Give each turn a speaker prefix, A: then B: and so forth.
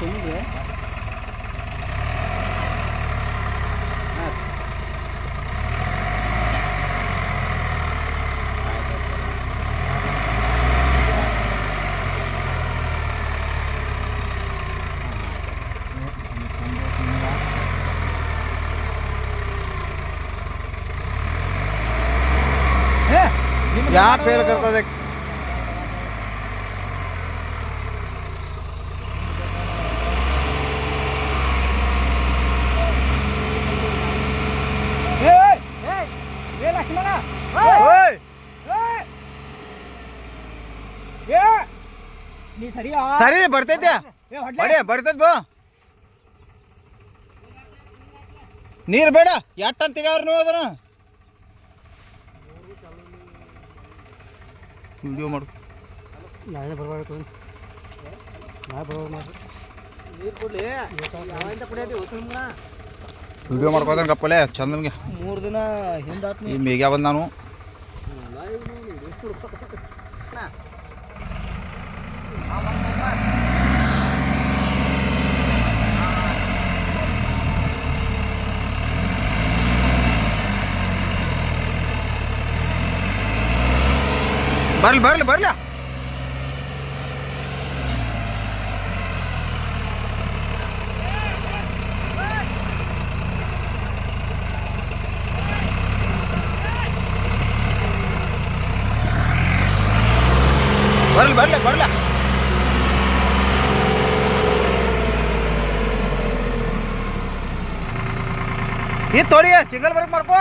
A: ತುಂಬಿದ್ರಿ ಹಾಂ
B: क्या फेल करता देख ಸರಿ ಬರ್ತೈತೆ. ಬಡಿ ಬರ್ತೈತ್ ಬಾ. ನೀರು ಬೇಡ ಎಟ್ ಅಂತೀಗ ಅವ್ರು ನೀವು ಅದನ್ನ. ವಿಡಿಯೋ ಮಾಡು.
A: ನಾಳೆ ಬರ್ಬೇಕು ನಾಳೆ ಮಾಡ್ರಿ ನೀರು ಕೊಡ್ಲಿ. ಯಾವಾಗಿಂದ ಕುಡಿಯೋದು ಸುಮ್ಮನ
B: ವಿಡಿಯೋ ಮಾಡ್ಕೋತಾನೆ ಕಪ್ಪಲೆ ಚಂದ ನಮಗೆ.
A: ಮೂರು ದಿನ ಹಿಂದಾತ್ನಿ
B: ಈ ಮೇಗ್ಯಾ ಬಂದ ನಾನು? ಬರ್ಲಿ ಬರ್ಲಿ ಬರ್ಲಿ. ಬರ್ಲಿ ಬರಲಿ ಬರಲ. ಈ ತೋಡಿ ಸಿಂಗಲ್ ವರ್ಕ್ ಮಾಡ್ಕೋ.